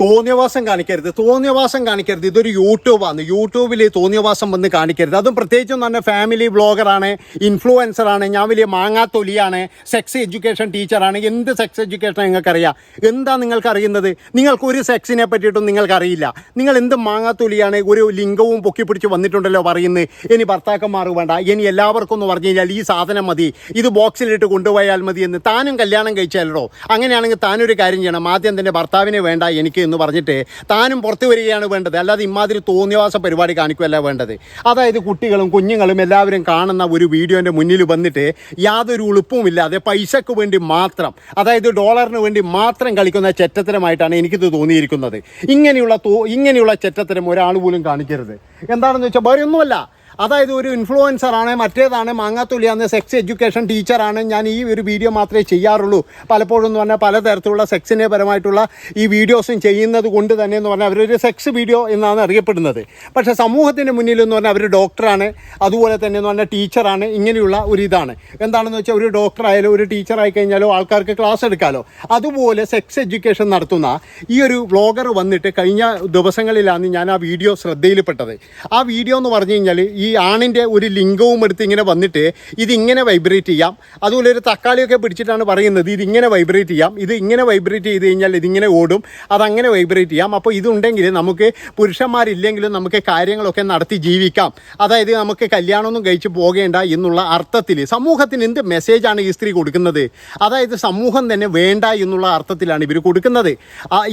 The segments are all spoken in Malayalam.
തോന്നിയവാസം കാണിക്കരുത് തോന്നിയവാസം കാണിക്കരുത്. ഇതൊരു യൂട്യൂബാണ് യൂട്യൂബിൽ തോന്നിയവാസം വന്ന് കാണിക്കരുത്. അതും പ്രത്യേകിച്ചും തന്നെ ഫാമിലി ബ്ലോഗറാണ് ഇൻഫ്ലുവൻസറാണ് ഞാൻ വലിയ മാങ്ങാത്തൊലിയാണ് സെക്സ് എഡ്യൂക്കേഷൻ ടീച്ചറാണ് എന്ത് സെക്സ് എഡ്യൂക്കേഷൻ നിങ്ങൾക്കറിയാം? എന്താ നിങ്ങൾക്ക് അറിയുന്നത്? നിങ്ങൾക്ക് ഒരു സെക്സിനെ പറ്റിയിട്ടും നിങ്ങൾക്കറിയില്ല നിങ്ങൾ എന്ത് മാങ്ങാത്തൊലിയാണ് ഒരു ലിംഗവും പൊക്കി പിടിച്ച് വന്നിട്ടുണ്ടല്ലോ പറയുന്നത്? ഇനി ഭർത്താക്കന്മാർ വേണ്ട. ഇനി എല്ലാവർക്കും എന്ന് പറഞ്ഞു കഴിഞ്ഞാൽ ഈ സാധനം മതി. ഇത് ബോക്സിലിട്ട് കൊണ്ടുപോയാൽ മതി എന്ന് താനും കല്യാണം കഴിച്ചാലോ? അങ്ങനെയാണെങ്കിൽ താനൊരു കാര്യം ചെയ്യണം. ആദ്യം തന്നെ ഭർത്താവിനെ വേണ്ട എനിക്ക് എന്ന് പറഞ്ഞിട്ട് താനും പുറത്തു വരികയാണ് വേണ്ടത്. അല്ലാതെ ഇമാതിരി തോന്നിയവാസ പരിപാടി കാണിക്കുകയല്ല വേണ്ടത്. അതായത് കുട്ടികളും കുഞ്ഞുങ്ങളും എല്ലാവരും കാണുന്ന ഒരു വീഡിയോന്റെ മുന്നിൽ വന്നിട്ട് യാതൊരു ഉളുപ്പുമില്ലാതെ പൈസക്ക് വേണ്ടി മാത്രം അതായത് ഡോളറിന് വേണ്ടി മാത്രം കളിക്കുന്ന ചെറ്റത്തരമായിട്ടാണ് എനിക്കിത് തോന്നിയിരിക്കുന്നത്. ഇങ്ങനെയുള്ള തോ- ഇങ്ങനെയുള്ള ചെറ്റത്തരം ഒരാൾ പോലും കാണിക്കരുത്. എന്താണെന്ന് വെച്ചാൽ വേറെ ഒന്നുമല്ല അതായത് ഒരു ഇൻഫ്ലുവൻസറാണ് മറ്റേതാണ് മാങ്ങാത്തുള്ളിയാന്ന് സെക്സ് എഡ്യൂക്കേഷൻ ടീച്ചറാണ് ഞാൻ ഈ ഒരു വീഡിയോ മാത്രമേ ചെയ്യാറുള്ളൂ. പലപ്പോഴും എന്ന് പറഞ്ഞാൽ പലതരത്തിലുള്ള സെക്സിനെ പരമായിട്ടുള്ള ഈ വീഡിയോസും ചെയ്യുന്നത് കൊണ്ട് തന്നെ എന്ന് പറഞ്ഞാൽ അവരൊരു സെക്സ് വീഡിയോ എന്നാണ് അറിയപ്പെടുന്നത്. പക്ഷേ സമൂഹത്തിന്റെ മുന്നിൽ എന്ന് പറഞ്ഞാൽ അവർ ഡോക്ടറാണ് അതുപോലെ തന്നെ എന്ന് പറഞ്ഞാൽ ടീച്ചറാണ് ഇങ്ങനെയുള്ള ഒരു ഇതാണ്. എന്താണെന്ന് വെച്ചാൽ ഒരു ഡോക്ടർ ആയാലും ഒരു ടീച്ചറായി കഴിഞ്ഞാലോ ആൾക്കാർക്ക് ക്ലാസ് എടുക്കാമല്ലോ അതുപോലെ സെക്സ് എഡ്യൂക്കേഷൻ നടത്തുന്ന ഈ ഒരു വ്ളോഗർ വന്നിട്ട് കഴിഞ്ഞ ദിവസങ്ങളിലാണ് ഞാൻ ആ വീഡിയോ ശ്രദ്ധയിൽപ്പെട്ടത്. ആ വീഡിയോ എന്ന് പറഞ്ഞു കഴിഞ്ഞാൽ ഈ ആണിന്റെ ഒരു ലിംഗവും എടുത്ത് ഇങ്ങനെ വന്നിട്ട് ഇതിങ്ങനെ വൈബ്രേറ്റ് ചെയ്യാം. അതുപോലെ ഒരു തക്കാളിയൊക്കെ പിടിച്ചിട്ടാണ് പറയുന്നത് ഇതിങ്ങനെ വൈബ്രേറ്റ് ചെയ്യാം. ഇത് ഇങ്ങനെ വൈബ്രേറ്റ് ചെയ്ത് കഴിഞ്ഞാൽ ഇതിങ്ങനെ ഓടും. അതങ്ങനെ വൈബ്രേറ്റ് ചെയ്യാം. അപ്പോൾ ഇതുണ്ടെങ്കിൽ നമുക്ക് പുരുഷന്മാരില്ലെങ്കിലും നമുക്ക് കാര്യങ്ങളൊക്കെ നടത്തി ജീവിക്കാം. അതായത് നമുക്ക് കല്യാണമൊന്നും കഴിച്ച് പോകേണ്ട എന്നുള്ള അർത്ഥത്തിൽ സമൂഹത്തിന് എന്ത് മെസ്സേജാണ് ഈ സ്ത്രീ കൊടുക്കുന്നത്? അതായത് സമൂഹം തന്നെ വേണ്ട എന്നുള്ള അർത്ഥത്തിലാണ് ഇവർ കൊടുക്കുന്നത്.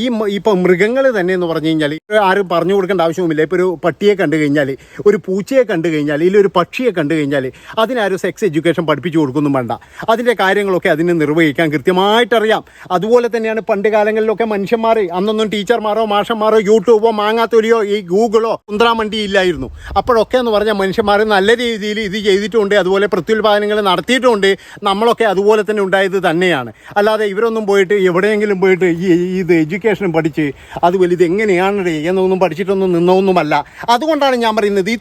ഈ ഇപ്പോൾ ഇപ്പം മൃഗങ്ങൾ തന്നെ എന്ന് പറഞ്ഞു കഴിഞ്ഞാൽ ആരും പറഞ്ഞു കൊടുക്കേണ്ട ആവശ്യവുമില്ല ഇപ്പോൾ ഒരു പട്ടിയെ കണ്ടു കഴിഞ്ഞാൽ ഒരു പൂച്ചയെ കണ്ടു കഴിഞ്ഞാൽ ഇല്ല ഒരു പക്ഷിയെ കണ്ടു കഴിഞ്ഞാൽ അതിനാരും സെക്സ് എഡ്യൂക്കേഷൻ പഠിപ്പിച്ചു കൊടുക്കുന്നു വേണ്ട. അതിന്റെ കാര്യങ്ങളൊക്കെ അതിനെ നിർവഹിക്കാൻ കൃത്യമായിട്ടറിയാം. അതുപോലെ തന്നെയാണ് പണ്ട് കാലങ്ങളിലൊക്കെ മനുഷ്യന്മാർ അന്നൊന്നും ടീച്ചർമാരോ മാഷന്മാരോ യൂട്യൂബോ മാങ്ങാത്തൊലിയോ ഈ ഗൂഗിളോ കുന്ത്രാമണ്ടി ഇല്ലായിരുന്നു. അപ്പോഴൊക്കെ എന്ന് പറഞ്ഞാൽ മനുഷ്യന്മാർ നല്ല രീതിയിൽ ഇത് ചെയ്തിട്ടുണ്ട് അതുപോലെ പ്രത്യുൽപാദനങ്ങൾ നടത്തിയിട്ടുണ്ട്. നമ്മളൊക്കെ അതുപോലെ തന്നെ ഉണ്ടായത് തന്നെയാണ്. അല്ലാതെ ഇവരൊന്നും പോയിട്ട് എവിടെയെങ്കിലും പോയിട്ട് ഈ ഇത് എഡ്യൂക്കേഷൻ പഠിച്ച് അത് വലുത് എങ്ങനെയാണ് എന്നൊന്നും പഠിച്ചിട്ടൊന്നും നിന്നൊന്നുമല്ല. അതുകൊണ്ടാണ് ഞാൻ പറയുന്നത് ഈ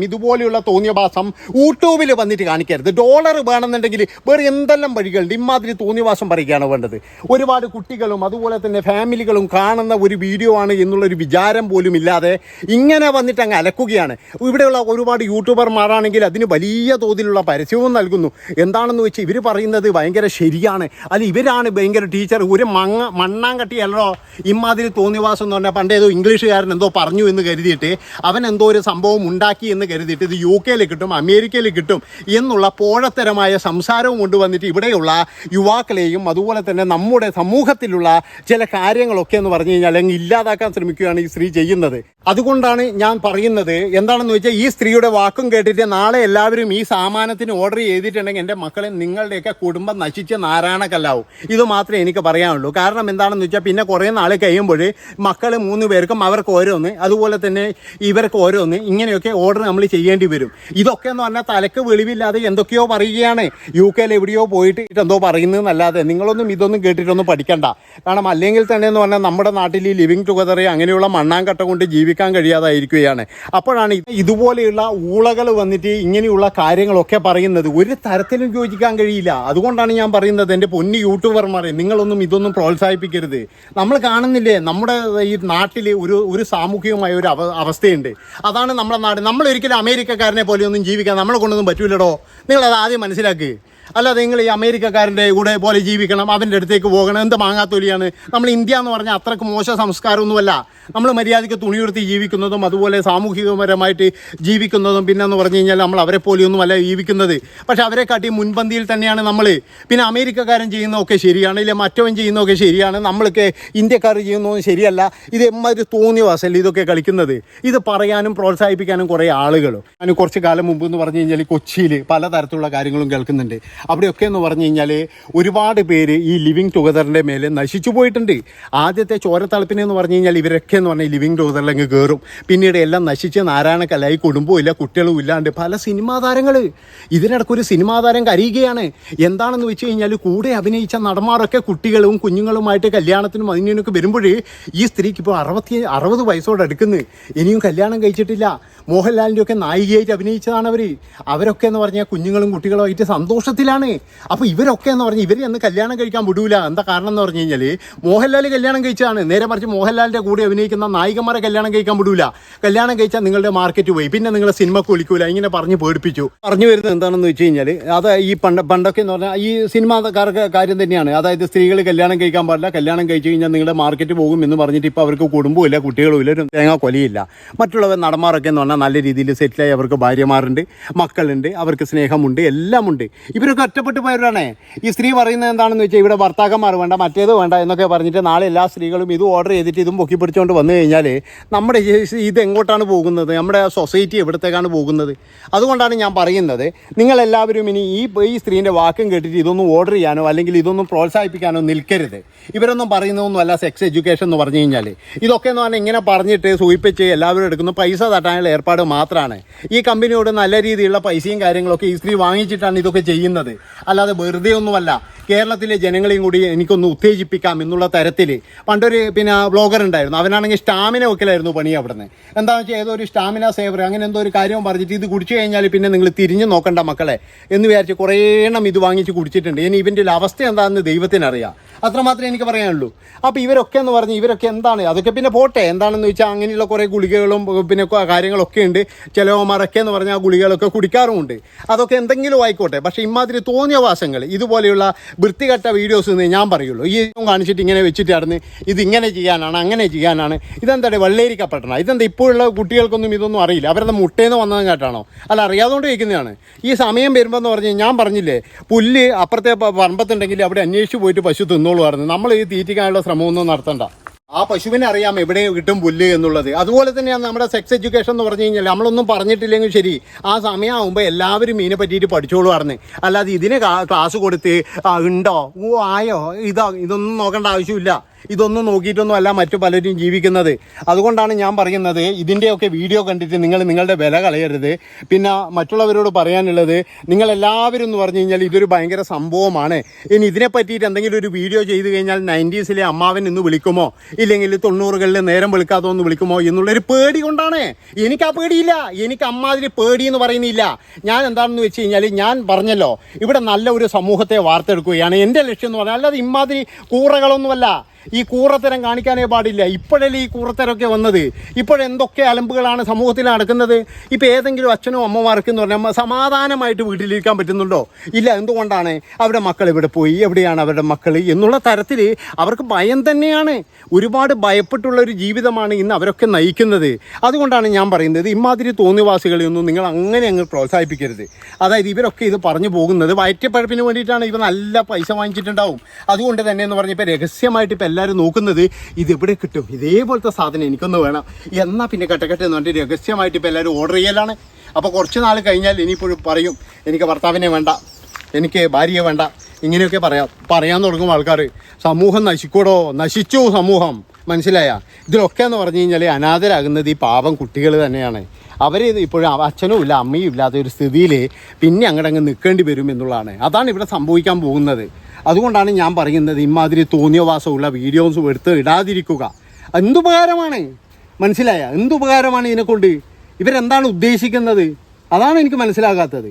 തോന്നിയവാസം ഇതുപോലെയുള്ള തോന്നിയവാസം യൂട്യൂബിൽ വന്നിട്ട് കാണിക്കരുത്. ഡോളർ വേണമെന്നുണ്ടെങ്കിൽ വേറെ എന്തെല്ലാം വഴികളുണ്ട്? ഇമാതിരി തോന്നിയവാസം പറയുകയാണ് വേണ്ടത്. ഒരുപാട് കുട്ടികളും അതുപോലെ തന്നെ ഫാമിലികളും കാണുന്ന ഒരു വീഡിയോ ആണ് എന്നുള്ളൊരു വിചാരം പോലും ഇല്ലാതെ ഇങ്ങനെ വന്നിട്ട് അങ്ങ് അലക്കുകയാണ്. ഇവിടെയുള്ള ഒരുപാട് യൂട്യൂബർമാരാണെങ്കിൽ അതിന് വലിയ തോതിലുള്ള പരസ്യവും നൽകുന്നു. എന്താണെന്ന് വെച്ചാൽ ഇവർ പറയുന്നത് ഭയങ്കര ശരിയാണ്. അല്ല ഇവരാണ് ഭയങ്കര ടീച്ചർ. ഒരു മങ്ങ മണ്ണാങ്കട്ടിയല്ലോ ഇമാതിരി തോന്നിവാസം എന്ന് പറഞ്ഞാൽ പണ്ടേതോ ഇംഗ്ലീഷുകാരൻ എന്തോ പറഞ്ഞു എന്ന് കരുതിയിട്ട് അവൻ എന്തോ ഒരു സംഭവം ഉണ്ടാക്കി എന്ന് കരുതിയിട്ട് ഇത് യു കെയിൽ കിട്ടും അമേരിക്കയിൽ കിട്ടും എന്നുള്ള പോഴത്തരമായ സംസാരവും കൊണ്ടുവന്നിട്ട് ഇവിടെയുള്ള യുവാക്കളെയും അതുപോലെ തന്നെ നമ്മുടെ സമൂഹത്തിലുള്ള ചില കാര്യങ്ങളൊക്കെ എന്ന് പറഞ്ഞു കഴിഞ്ഞാൽ അല്ലെങ്കിൽ ഇല്ലാതാക്കാൻ ശ്രമിക്കുകയാണ് ഈ സ്ത്രീ ചെയ്യുന്നത്. അതുകൊണ്ടാണ് ഞാൻ പറയുന്നത് എന്താണെന്ന് വെച്ചാൽ ഈ സ്ത്രീയുടെ വാക്കും കേട്ടിട്ട് നാളെ എല്ലാവരും ഈ സാമാനത്തിന് ഓർഡർ ചെയ്തിട്ടുണ്ടെങ്കിൽ എന്റെ മക്കളെ നിങ്ങളുടെയൊക്കെ കുടുംബം നശിച്ച നാരായണക്കല്ലാവും. ഇത് മാത്രമേ എനിക്ക് പറയാനുള്ളൂ. കാരണം എന്താണെന്ന് വെച്ചാൽ പിന്നെ കുറേ നാൾ കഴിയുമ്പോൾ മക്കൾ മൂന്ന് പേർക്കും അവർക്ക് ഓരോന്ന് അതുപോലെ തന്നെ ഇവർക്ക് ഓരോന്ന് ഇങ്ങനെയൊക്കെ ഓർഡർ നമ്മൾ ചെയ്യേണ്ടി വരും. ഇതൊക്കെ എന്ന് പറഞ്ഞാൽ തലക്ക് വെളിവില്ലാതെ എന്തൊക്കെയോ പറയുകയാണ്. യു കെയിൽ എവിടെയോ പോയിട്ട് എന്തോ പറയുന്നതെന്നല്ലാതെ നിങ്ങളൊന്നും ഇതൊന്നും കേട്ടിട്ടൊന്നും പഠിക്കണ്ട. കാരണം അല്ലെങ്കിൽ തന്നെ എന്ന് പറഞ്ഞാൽ നമ്മുടെ നാട്ടിൽ ഈ ലിവിങ് ടുഗദർ അങ്ങനെയുള്ള മണ്ണാങ്കട്ട കൊണ്ട് ജീവിക്കാൻ കഴിയാതായിരിക്കുകയാണ്. അപ്പോഴാണ് ഇതുപോലെയുള്ള ഊളകൾ വന്നിട്ട് ഇങ്ങനെയുള്ള കാര്യങ്ങളൊക്കെ പറയുന്നത്. ഒരു തരത്തിലും യോജിക്കാൻ കഴിയില്ല. അതുകൊണ്ടാണ് ഞാൻ പറയുന്നത് എന്റെ പൊന്നി യൂട്യൂബർമാരെ നിങ്ങളൊന്നും ഇതൊന്നും പ്രോത്സാഹിപ്പിക്കരുത്. നമ്മൾ കാണുന്നില്ലേ നമ്മുടെ ഈ നാട്ടിൽ ഒരു ഒരു സാമൂഹികമായ ഒരു അവ അവസ്ഥയുണ്ട്. അതാണ് നമ്മുടെ നാട്. നമ്മൾ ഒരിക്കലും അമേരിക്കക്കാരനെ പോലെ ഒന്നും ജീവിക്കാൻ നമ്മളെ കൊണ്ടൊന്നും പറ്റൂലടോ. നിങ്ങളത് ആദ്യം മനസ്സിലാക്കുക അല്ലാതെ നിങ്ങൾ ഈ അമേരിക്കക്കാരന്റെ കൂടെ പോലെ ജീവിക്കണം അവന്റെ അടുത്തേക്ക് പോകണം എന്ത് മാങ്ങാത്തൊലിയാണ്? നമ്മൾ ഇന്ത്യ എന്ന് പറഞ്ഞാൽ അത്രയ്ക്ക് മോശ സംസ്കാരമൊന്നുമല്ല. നമ്മൾ മര്യാദയ്ക്ക് തുണിയെടുത്ത് ജീവിക്കുന്നതും അതുപോലെ സാമൂഹികപരമായിട്ട് ജീവിക്കുന്നതും പിന്നെ എന്ന് പറഞ്ഞു കഴിഞ്ഞാൽ നമ്മൾ അവരെ പോലെയൊന്നും അല്ല ജീവിക്കുന്നത്. പക്ഷെ അവരെ കാട്ടി മുൻപന്തിയിൽ തന്നെയാണ് നമ്മൾ. പിന്നെ അമേരിക്കക്കാരൻ ചെയ്യുന്നതൊക്കെ ശരിയാണ് ഇല്ലെങ്കിൽ മറ്റവൻ ചെയ്യുന്നതൊക്കെ ശരിയാണ് നമ്മളൊക്കെ ഇന്ത്യക്കാർ ചെയ്യുന്നതും ശരിയല്ല. ഇത് എമ്മാതിരി തോന്നിയ വാസല്ല ഇതൊക്കെ കളിക്കുന്നത്? ഇത് പറയാനും പ്രോത്സാഹിപ്പിക്കാനും കുറേ ആളുകളും ഞാൻ കുറച്ച് കാലം മുമ്പ് എന്ന് പറഞ്ഞു കഴിഞ്ഞാൽ കൊച്ചിയിൽ പലതരത്തിലുള്ള കാര്യങ്ങളും കേൾക്കുന്നുണ്ട്. അവിടെയൊക്കെ എന്ന് പറഞ്ഞു കഴിഞ്ഞാൽ ഒരുപാട് പേര് ഈ ലിവിങ് ടുഗദറിന്റെ മേലെ നശിച്ചു പോയിട്ടുണ്ട്. ആദ്യത്തെ ചോരത്തളപ്പിനെ എന്ന് പറഞ്ഞു കഴിഞ്ഞാൽ ഇവരൊക്കെ എന്ന് പറഞ്ഞാൽ ലിവിങ് ടുഗദറിലങ്ങ് കയറും പിന്നീട് എല്ലാം നശിച്ച് നാരായണക്കലായി ഇല്ല കുട്ടികളും ഇല്ലാണ്ട് പല സിനിമാ താരങ്ങൾ ഇതിനിടയ്ക്ക് ഒരു സിനിമാ താരം കരയുകയാണ്. എന്താണെന്ന് വെച്ച് കഴിഞ്ഞാൽ കൂടെ അഭിനയിച്ച നടന്മാരൊക്കെ കുട്ടികളും കുഞ്ഞുങ്ങളുമായിട്ട് കല്യാണത്തിനും അതിനൊക്കെ വരുമ്പോൾ ഈ സ്ത്രീക്ക് ഇപ്പോൾ അറുപത്തി അറുപത് വയസ്സോടെ അടുക്കുന്നു. ഇനിയും കല്യാണം കഴിച്ചിട്ടില്ല. മോഹൻലാലിന്റെ ഒക്കെ നായികയായിട്ട് അഭിനയിച്ചതാണ് അവർ അവരൊക്കെ എന്ന് പറഞ്ഞാൽ കുഞ്ഞുങ്ങളും കുട്ടികളും ആയിട്ട് ഉള്ളിലാണ് അപ്പോൾ ഇവരൊക്കെ എന്ന് പറഞ്ഞാൽ ഇവർ അന്ന് കല്യാണം കഴിക്കാൻ വിടൂല. എന്താ കാരണം എന്ന് പറഞ്ഞു കഴിഞ്ഞാൽ മോഹൻലാൽ കല്യാണം കഴിച്ചാണ് നേരെ മറിച്ച് മോഹൻലാലിന്റെ കൂടെ അഭിനയിക്കുന്ന നായികന്മാരെ കല്യാണം കഴിക്കാൻ വിടൂല. കല്യാണം കഴിച്ചാൽ നിങ്ങളുടെ മാർക്കറ്റ് പോയി. പിന്നെ നിങ്ങളെ സിനിമ കുളിക്കൂല ഇങ്ങനെ പറഞ്ഞ് പേടിപ്പിച്ചു. പറഞ്ഞു വരുന്നത് എന്താണെന്ന് വെച്ച് കഴിഞ്ഞാൽ അത് ഈ പണ്ട് പണ്ടൊക്കെ എന്ന് പറഞ്ഞാൽ ഈ സിനിമാക്കാർക്ക് കാര്യം തന്നെയാണ്. അതായത് സ്ത്രീകൾ കല്യാണം കഴിക്കാൻ പാടില്ല. കല്യാണം കഴിച്ചു കഴിഞ്ഞാൽ നിങ്ങളുടെ മാർക്കറ്റ് പോകും എന്ന് പറഞ്ഞിട്ട് ഇപ്പോൾ അവർക്ക് കുടുംബമില്ല കുട്ടികളും ഇല്ല തേങ്ങ കൊലയില്ല മറ്റുള്ളവർ നടന്മാരൊക്കെ എന്ന് പറഞ്ഞാൽ നല്ല രീതിയിൽ സെറ്റിലായി അവർക്ക് ഭാര്യമാരുണ്ട് മക്കളുണ്ട് അവർക്ക് സ്നേഹമുണ്ട് എല്ലാം ഉണ്ട് ഇവരൊക്കെ ഒറ്റപ്പെട്ട് പോയവരാണ്. ഈ സ്ത്രീ പറയുന്നത് എന്താണെന്ന് വെച്ചാൽ ഇവിടെ ഭർത്താക്കന്മാർ വേണ്ട മറ്റേത് വേണ്ട എന്നൊക്കെ പറഞ്ഞിട്ട് നാളെ എല്ലാ സ്ത്രീകളും ഇത് ഓർഡർ ചെയ്തിട്ട് ഇതും പൊക്കി പിടിച്ചുകൊണ്ട് വന്നു കഴിഞ്ഞാൽ നമ്മുടെ ഇത് എങ്ങോട്ടാണ് പോകുന്നത്? നമ്മുടെ സൊസൈറ്റി എവിടത്തേക്കാണ് പോകുന്നത്? അതുകൊണ്ടാണ് ഞാൻ പറയുന്നത് നിങ്ങളെല്ലാവരും ഇനി ഈ ഈ സ്ത്രീന്റെ വാക്കും കേട്ടിട്ട് ഇതൊന്നും ഓർഡർ ചെയ്യാനോ അല്ലെങ്കിൽ ഇതൊന്നും പ്രോത്സാഹിപ്പിക്കാനോ നിൽക്കരുത്. ഇവരൊന്നും പറയുന്നതൊന്നും അല്ല സെക്സ് എഡ്യൂക്കേഷൻ എന്ന് പറഞ്ഞു കഴിഞ്ഞാൽ ഇതൊക്കെ എന്ന് പറഞ്ഞാൽ ഇങ്ങനെ പറഞ്ഞിട്ട് സൂചിപ്പിച്ച് എല്ലാവരും എടുക്കുന്ന പൈസ തട്ടാനുള്ള ഏർപ്പാട് മാത്രമാണ് ഈ കമ്പനിയോട് നല്ല രീതിയിലുള്ള പൈസയും കാര്യങ്ങളൊക്കെ ഈ സ്ത്രീ വാങ്ങിച്ചിട്ടാണ് ഇതൊക്കെ ചെയ്യുന്നത്. അല്ലാതെ വെറുതെ ഒന്നുമല്ല. കേരളത്തിലെ ജനങ്ങളെയും കൂടി എനിക്കൊന്ന് ഉത്തേജിപ്പിക്കാം എന്നുള്ള തരത്തിൽ പണ്ടൊരു പിന്നെ ബ്ലോഗർ ഉണ്ടായിരുന്നു. അവനാണെങ്കിൽ സ്റ്റാമിന വെക്കലായിരുന്നു പണി അവിടുന്ന്. എന്താണെന്ന് വെച്ചാൽ ഏതോ ഒരു സ്റ്റാമിന സേവർ അങ്ങനെ എന്തോ ഒരു കാര്യം പറഞ്ഞിട്ട് ഇത് കുടിച്ചു കഴിഞ്ഞാൽ പിന്നെ നിങ്ങൾ തിരിഞ്ഞു നോക്കണ്ട മക്കളെ എന്ന് വിചാരിച്ച് കുറേ എണ്ണം ഇത് വാങ്ങിച്ച് കുടിച്ചിട്ടുണ്ട്. ഇനി ഇവന്റെ അവസ്ഥ എന്താണെന്ന് ദൈവത്തിനറിയാം അത്രമാത്രമേ എനിക്ക് പറയാനുള്ളൂ. അപ്പോൾ ഇവരൊക്കെ എന്ന് പറഞ്ഞ് ഇവരൊക്കെ എന്താണ്? അതൊക്കെ പിന്നെ പോട്ടെ. എന്താണെന്ന് വെച്ചാൽ അങ്ങനെയുള്ള കുറേ ഗുളികകളും പിന്നെ കാര്യങ്ങളൊക്കെ ഉണ്ട്. ചിലവന്മാരൊക്കെ എന്ന് പറഞ്ഞാൽ ആ ഗുളികകളൊക്കെ കുടിക്കാറുമുണ്ട്. അതൊക്കെ എന്തെങ്കിലും ആയിക്കോട്ടെ. പക്ഷേ ഇമാതിരി തോന്നിയ വാസങ്ങൾ ഇതുപോലെയുള്ള വൃത്തികെട്ട വീഡിയോസ് എന്ന് ഞാൻ പറയുള്ളൂ. ഈ കാണിച്ചിട്ട് ഇങ്ങനെ വെച്ചിട്ട് നടന്ന് ഇതിങ്ങനെ ചെയ്യാനാണ് അങ്ങനെ ചെയ്യാനാണ്. ഇതെന്താ വെള്ളേരിക്കപ്പെട്ടണ ഇതെന്താ ഇപ്പോഴുള്ള കുട്ടികൾക്കൊന്നും ഇതൊന്നും അറിയില്ല. അവരുടെ മുട്ടേന്ന് വന്നതും കേട്ടാണോ? അല്ല അറിയാതുകൊണ്ട് ചോദിക്കുന്നതാണ്. ഈ സമയം വരുമ്പോൾ എന്ന് പറഞ്ഞ് ഞാൻ പറഞ്ഞില്ലേ പുല്ല് അപ്പുറത്തെ പറമ്പത്തുണ്ടെങ്കിൽ അവിടെ അന്വേഷിച്ച് പോയിട്ട് പശു തിന്നോളൂ പറഞ്ഞു. നമ്മൾ ഈ തീറ്റിക്കാനുള്ള ശ്രമമൊന്നും നടത്തണ്ട. ആ പശുവിനെ അറിയാം എവിടെ കിട്ടും പുല്ല് എന്നുള്ളത്. അതുപോലെ തന്നെയാണ് നമ്മുടെ സെക്സ് എഡ്യൂക്കേഷൻ എന്ന് പറഞ്ഞു കഴിഞ്ഞാൽ നമ്മളൊന്നും പറഞ്ഞിട്ടില്ലെങ്കിൽ ശരി ആ സമയമാകുമ്പോൾ എല്ലാവരും മീനെ പറ്റിയിട്ട് പഠിച്ചോളൂ പറഞ്ഞ്. അല്ലാതെ ഇതിന് ക്ലാസ് കൊടുത്ത് ഉണ്ടോ? ഓ ആയോ? ഇതാ ഇതൊന്നും നോക്കേണ്ട ആവശ്യമില്ല. ഇതൊന്നും നോക്കിയിട്ടൊന്നും അല്ല മറ്റു പലരും ജീവിക്കുന്നത്. അതുകൊണ്ടാണ് ഞാൻ പറയുന്നത് ഇതിന്റെയൊക്കെ വീഡിയോ കണ്ടിട്ട് നിങ്ങൾ നിങ്ങളുടെ വില കളയരുത്. പിന്നെ മറ്റുള്ളവരോട് പറയാനുള്ളത് നിങ്ങളെല്ലാവരും എന്ന് പറഞ്ഞു കഴിഞ്ഞാൽ ഇതൊരു ഭയങ്കര സംഭവമാണ്. ഇനി ഇതിനെ പറ്റിയിട്ട് എന്തെങ്കിലും ഒരു വീഡിയോ ചെയ്തു കഴിഞ്ഞാൽ നയന്റീസിലെ അമ്മാവൻ ഇന്ന് വിളിക്കുമോ? ഇല്ലെങ്കിൽ തൊണ്ണൂറുകളിൽ നേരം വിളിക്കാതോ ഒന്ന് വിളിക്കുമോ എന്നുള്ളൊരു പേടി കൊണ്ടാണ്. എനിക്ക് ആ പേടിയില്ല. എനിക്ക് അമ്മാതിരി പേടി എന്ന് പറയുന്നില്ല. ഞാൻ എന്താണെന്ന് വെച്ച് കഴിഞ്ഞാൽ ഞാൻ പറഞ്ഞല്ലോ ഇവിടെ നല്ല ഒരു സമൂഹത്തെ വാർത്തെടുക്കുകയാണ്. എന്റെ ലക്ഷ്യം എന്ന് പറഞ്ഞാൽ അല്ലാതെ ഇമ്മാതിരി കൂറകളൊന്നുമല്ല. ഈ കൂറത്തരം കാണിക്കാനേ പാടില്ല. ഇപ്പോഴല്ലേ ഈ കൂറത്തരമൊക്കെ വന്നത്? ഇപ്പോഴെന്തൊക്കെ അലമ്പുകളാണ് സമൂഹത്തിൽ നടക്കുന്നത്? ഇപ്പോൾ ഏതെങ്കിലും അച്ഛനോ അമ്മമാർക്ക് എന്ന് പറഞ്ഞാൽ സമാധാനമായിട്ട് വീട്ടിലിരിക്കാൻ പറ്റുന്നുണ്ടോ? ഇല്ല എന്തുകൊണ്ടാണ്? അവരുടെ മക്കൾ ഇവിടെ പോയി എവിടെയാണ് അവരുടെ മക്കൾ എന്നുള്ള തരത്തിൽ അവർക്ക് ഭയം തന്നെയാണ്. ഒരുപാട് ഭയപ്പെട്ടുള്ള ഒരു ജീവിതമാണ് ഇന്ന് അവരൊക്കെ നയിക്കുന്നത്. അതുകൊണ്ടാണ് ഞാൻ പറയുന്നത് ഇമാതിരി തോന്നിവാസികളെയൊന്നും നിങ്ങൾ അങ്ങനെ അങ്ങ് പ്രോത്സാഹിപ്പിക്കരുത്. അതായത് ഇവരൊക്കെ ഇത് പറഞ്ഞു പോകുന്നത് വയറ്റപ്പഴപ്പിന് വേണ്ടിയിട്ടാണ് ഇവ നല്ല പൈസ വാങ്ങിച്ചിട്ടുണ്ടാവും. അതുകൊണ്ട് തന്നെ എന്ന് രഹസ്യമായിട്ട് ഇപ്പോൾ എല്ലാവരും നോക്കുന്നത് ഇത് എവിടെ കിട്ടും? ഇതേപോലത്തെ സാധനം എനിക്കൊന്ന് വേണം. എന്നാൽ പിന്നെ കെട്ടക്കെട്ട് എന്ന് പറഞ്ഞിട്ട് രഹസ്യമായിട്ട് ഇപ്പോൾ എല്ലാവരും ഓർഡർ ചെയ്യലാണ്. അപ്പോൾ കുറച്ച് നാൾ കഴിഞ്ഞാൽ ഇനിയിപ്പോഴും പറയും എനിക്ക് ഭർത്താവിനെ വേണ്ട എനിക്ക് ഭാര്യയെ വേണ്ട ഇങ്ങനെയൊക്കെ പറയാം. പറയാൻ തുടങ്ങും ആൾക്കാർ സമൂഹം നശിക്കൂടോ നശിച്ചു സമൂഹം. മനസ്സിലായ? ഇതിലൊക്കെ എന്ന് പറഞ്ഞു കഴിഞ്ഞാൽ അനാഥരാകുന്നത് ഈ പാപം കുട്ടികൾ തന്നെയാണ്. അവർ ഇപ്പോഴും അച്ഛനും ഇല്ല അമ്മയും ഇല്ലാത്ത ഒരു സ്ഥിതിയിൽ പിന്നെ അങ്ങോട്ടങ്ങ് നിൽക്കേണ്ടി വരും എന്നുള്ളതാണ്. അതാണ് ഇവിടെ സംഭവിക്കാൻ പോകുന്നത്. അതുകൊണ്ടാണ് ഞാൻ പറയുന്നത് ഇമാതിരി തോന്നിയവാസമുള്ള വീഡിയോസ് എടുത്ത് ഇടാതിരിക്കുക. എന്തുപകാരമാണ് മനസ്സിലായ? എന്തുപകാരമാണ് ഇതിനെക്കൊണ്ട്? ഇവരെന്താണ് ഉദ്ദേശിക്കുന്നത്? അതാണ് എനിക്ക് മനസ്സിലാകാത്തത്.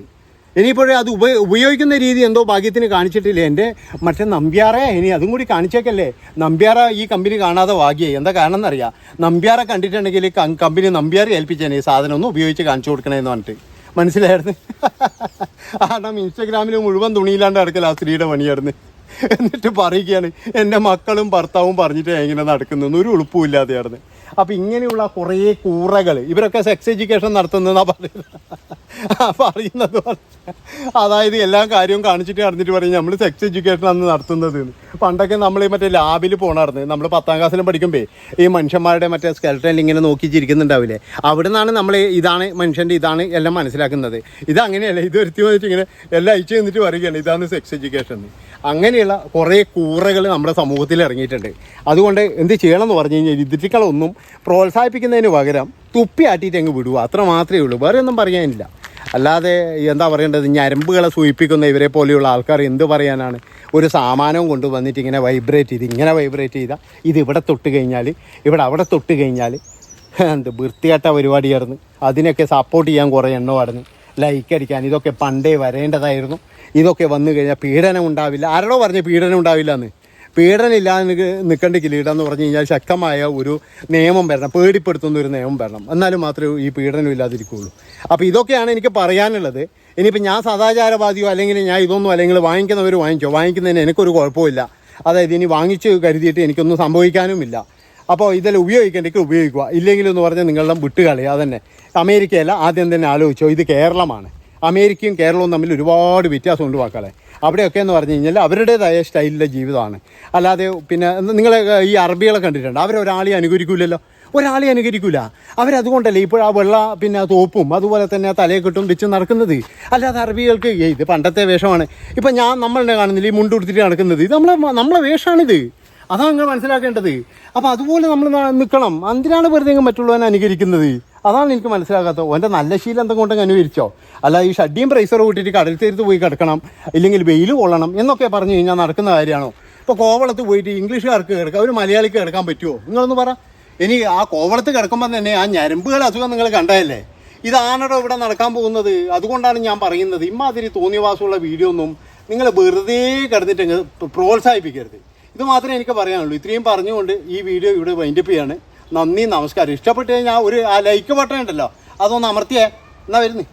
ഇനിയിപ്പോഴേ അത് ഉപ ഉപയോഗിക്കുന്ന രീതി എന്തോ ഭാഗ്യത്തിന് കാണിച്ചിട്ടില്ല എന്റെ? മറ്റേ നമ്പ്യാറെ ഇനി അതും കൂടി കാണിച്ചേക്കല്ലേ? നമ്പ്യാറ ഈ കമ്പനി കാണാതെ ഭാഗ്യായി എന്താ കാരണം എന്നറിയാം നമ്പ്യാറെ കണ്ടിട്ടുണ്ടെങ്കിൽ കമ്പനി നമ്പ്യാറെ ഏൽപ്പിച്ചേനെ ഈ സാധനം ഒന്ന് ഉപയോഗിച്ച് കാണിച്ചു കൊടുക്കണേന്ന് പറഞ്ഞിട്ട്. മനസ്സിലായിരുന്നു? ആടാം ഇൻസ്റ്റഗ്രാമിൽ മുഴുവൻ തുണിയില്ലാണ്ട് നടക്കല ആ സ്ത്രീയുടെ പണിയായിരുന്നു എന്നിട്ട് പറയുകയാണ് എന്റെ മക്കളും ഭർത്താവും പറഞ്ഞിട്ട് എങ്ങനെ നടക്കുന്നു ഒരു ഉളുപ്പുമില്ലാതെയായിരുന്നു അപ്പം ഇങ്ങനെയുള്ള കുറേ കൂറകൾ. ഇവരൊക്കെ സെക്സ് എഡ്യൂക്കേഷൻ നടത്തുന്നതെന്നാണ് പറയുന്നത്. പറയുന്നത് അതായത് എല്ലാ കാര്യവും കാണിച്ചിട്ട് അറിഞ്ഞിട്ട് പറയും നമ്മൾ സെക്സ് എഡ്യൂക്കേഷൻ ആണ് നടത്തുന്നത്. പണ്ടൊക്കെ നമ്മൾ ഈ മറ്റേ ലാബിൽ പോകണമായിരുന്നു നമ്മൾ പത്താം ക്ലാസ്സിലും പഠിക്കുമ്പോൾ ഈ മനുഷ്യന്മാരുടെ മറ്റേ സ്കെൽട്ടൻ ഇങ്ങനെ നോക്കി ചിരിക്കുന്നുണ്ടാവില്ലേ? അവിടെ നിന്നാണ് നമ്മൾ ഇതാണ് മനുഷ്യന്റെ ഇതാണ് എല്ലാം മനസ്സിലാക്കുന്നത്. ഇത് ഇത് വരുത്തി വന്നിട്ട് ഇങ്ങനെ എല്ലാം അയച്ചു തന്നിട്ട് പറയുകയാണ് ഇതാണ് സെക്സ് എഡ്യൂക്കേഷൻ അങ്ങനെയുള്ള കുറേ കൂറകൾ നമ്മുടെ സമൂഹത്തിൽ ഇറങ്ങിയിട്ടുണ്ട്. അതുകൊണ്ട് എന്ത് ചെയ്യണം എന്ന് പറഞ്ഞു കഴിഞ്ഞാൽ ഇതിറ്റിക്കളൊന്നും പ്രോത്സാഹിപ്പിക്കുന്നതിന് പകരം തുപ്പിയാട്ടിയിട്ട് അങ്ങ് വിടുക. അത്ര മാത്രമേ ഉള്ളൂ. വേറെ ഒന്നും പറയാനില്ല. അല്ലാതെ എന്താ പറയേണ്ടത്? ഞരമ്പുകളെ സൂചിപ്പിക്കുന്ന ഇവരെ പോലെയുള്ള ആൾക്കാർ എന്ത് പറയാനാണ്? ഒരു സാമാനവും കൊണ്ടുവന്നിട്ട് ഇങ്ങനെ വൈബ്രേറ്റ് ചെയ്ത് ഇങ്ങനെ വൈബ്രേറ്റ് ചെയ്താൽ ഇത് ഇവിടെ തൊട്ട് കഴിഞ്ഞാൽ ഇവിടെ അവിടെ തൊട്ട് കഴിഞ്ഞാൽ എന്ത് വൃത്തികെട്ട പരിപാടിയായിരുന്നു. അതിനൊക്കെ സപ്പോർട്ട് ചെയ്യാൻ കുറേ എണ്ണമായിരുന്നു. ലൈക്ക് അടിക്കാൻ. ഇതൊക്കെ പണ്ടേ വരേണ്ടതായിരുന്നു. ഇതൊക്കെ വന്നു കഴിഞ്ഞാൽ പീഡനം ഉണ്ടാവില്ല. ആരോടോ പറഞ്ഞ് പീഡനം ഉണ്ടാവില്ല എന്ന് പീഡനം ഇല്ലാതെ നിൽക്കേണ്ട കിരീടം എന്ന് പറഞ്ഞു കഴിഞ്ഞാൽ ശക്തമായ ഒരു നിയമം വരണം. പേടിപ്പെടുത്തുന്ന ഒരു നിയമം വരണം. എന്നാലും മാത്രമേ ഈ പീഡനം ഇല്ലാതിരിക്കുകയുള്ളൂ അപ്പോൾ ഇതൊക്കെയാണ് എനിക്ക് പറയാനുള്ളത്. ഇനിയിപ്പോൾ ഞാൻ സദാചാരവാദിയോ അല്ലെങ്കിൽ ഞാൻ ഇതൊന്നും അല്ലെങ്കിൽ വാങ്ങിക്കുന്നവർ വാങ്ങിക്കോ? വാങ്ങിക്കുന്നതിന് എനിക്കൊരു കുഴപ്പമില്ല. അതായത് ഇനി വാങ്ങിച്ച് കരുതിയിട്ട് എനിക്കൊന്നും സംഭവിക്കാനുമില്ല. അപ്പോൾ ഇതെല്ലാം ഉപയോഗിക്കേണ്ടെങ്കിൽ ഉപയോഗിക്കുക. ഇല്ലെങ്കിൽ എന്ന് പറഞ്ഞാൽ നിങ്ങളെല്ലാം വിട്ടുകളി അതന്നെ അമേരിക്കയല്ല ആദ്യം തന്നെ ആലോചിച്ചോ. ഇത് കേരളമാണ്. അമേരിക്കയും കേരളവും തമ്മിൽ ഒരുപാട് വ്യത്യാസമുണ്ട് വാക്കാളെ അവിടെയൊക്കെ എന്ന് പറഞ്ഞു കഴിഞ്ഞാൽ അവരുടേതായ സ്റ്റൈലിലെ ജീവിതമാണ്. അല്ലാതെ പിന്നെ നിങ്ങൾ ഈ അറബികളെ കണ്ടിട്ടുണ്ട്? അവരൊരാളെ അനുകരിക്കില്ലല്ലോ ഒരാളെ അനുകരിക്കില്ല അവരതുകൊണ്ടല്ലേ ഇപ്പോൾ ആ വെള്ള പിന്നെ തോപ്പും അതുപോലെ തന്നെ തലയെ കെട്ടും വെച്ച് നടക്കുന്നത്? അല്ലാതെ അറബികൾക്ക് ഇത് പണ്ടത്തെ വേഷമാണ്. ഇപ്പം ഞാൻ നമ്മളെന്നെ കാണുന്നില്ല ഈ മുണ്ടുടുത്തിട്ട് നടക്കുന്നത്. ഇത് നമ്മളെ നമ്മളെ വേഷമാണിത് അതാണ് മനസ്സിലാക്കേണ്ടത്. അപ്പോൾ അതുപോലെ നമ്മൾ നിൽക്കണം എന്തിനാണ് വെറുതെ മറ്റുള്ളവനെ അനുകരിക്കുന്നത്? അതാണ് എനിക്ക് മനസ്സിലാകാത്തത്. ഓന്റെ നല്ല ശീലം എന്തെങ്കിലും കൊണ്ടെങ്കിൽ അനുകരിച്ചോ അല്ല ഈ ഷഡ്ഡിയും പ്രൈസർ കൂട്ടിയിട്ട് കടൽ തീരത്ത് പോയി കിടക്കണം ഇല്ലെങ്കിൽ വെയിൽ കൊള്ളണം എന്നൊക്കെ പറഞ്ഞു കഴിഞ്ഞാൽ നടക്കുന്ന കാര്യമാണോ? ഇപ്പോൾ കോവളത്ത് പോയിട്ട് ഇംഗ്ലീഷുകാർക്ക് കിടക്കാം ഒരു മലയാളിക്ക് കിടക്കാൻ പറ്റുമോ നിങ്ങളൊന്ന് പറ. ഇനി ആ കോവളത്ത് കിടക്കുമ്പോൾ തന്നെ ആ ഞരമ്പുകൾ അസുഖം നിങ്ങൾ കണ്ടതല്ലേ? ഇതാണോ ഇവിടെ നടക്കാൻ പോകുന്നത്. അതുകൊണ്ടാണ് ഞാൻ പറയുന്നത്. ഇമാതിരി തോന്നിയവാസമുള്ള വീഡിയോ ഒന്നും നിങ്ങൾ വെറുതെ കിടന്നിട്ട് പ്രോത്സാഹിപ്പിക്കരുത്. ഇത് മാത്രമേ എനിക്ക് പറയാനുള്ളൂ. ഇത്രയും പറഞ്ഞുകൊണ്ട് ഈ വീഡിയോ ഇവിടെ വൈൻഡപ്പ് ചെയ്യാണ്. നന്ദി നമസ്കാരം. ഇഷ്ടപ്പെട്ട് കഴിഞ്ഞാൽ ഒരു ആ ലൈക്ക് ബട്ടൺ ഉണ്ടല്ലോ. അതൊന്ന് അമർത്തിയേ. എന്നാ വരുന്നേ?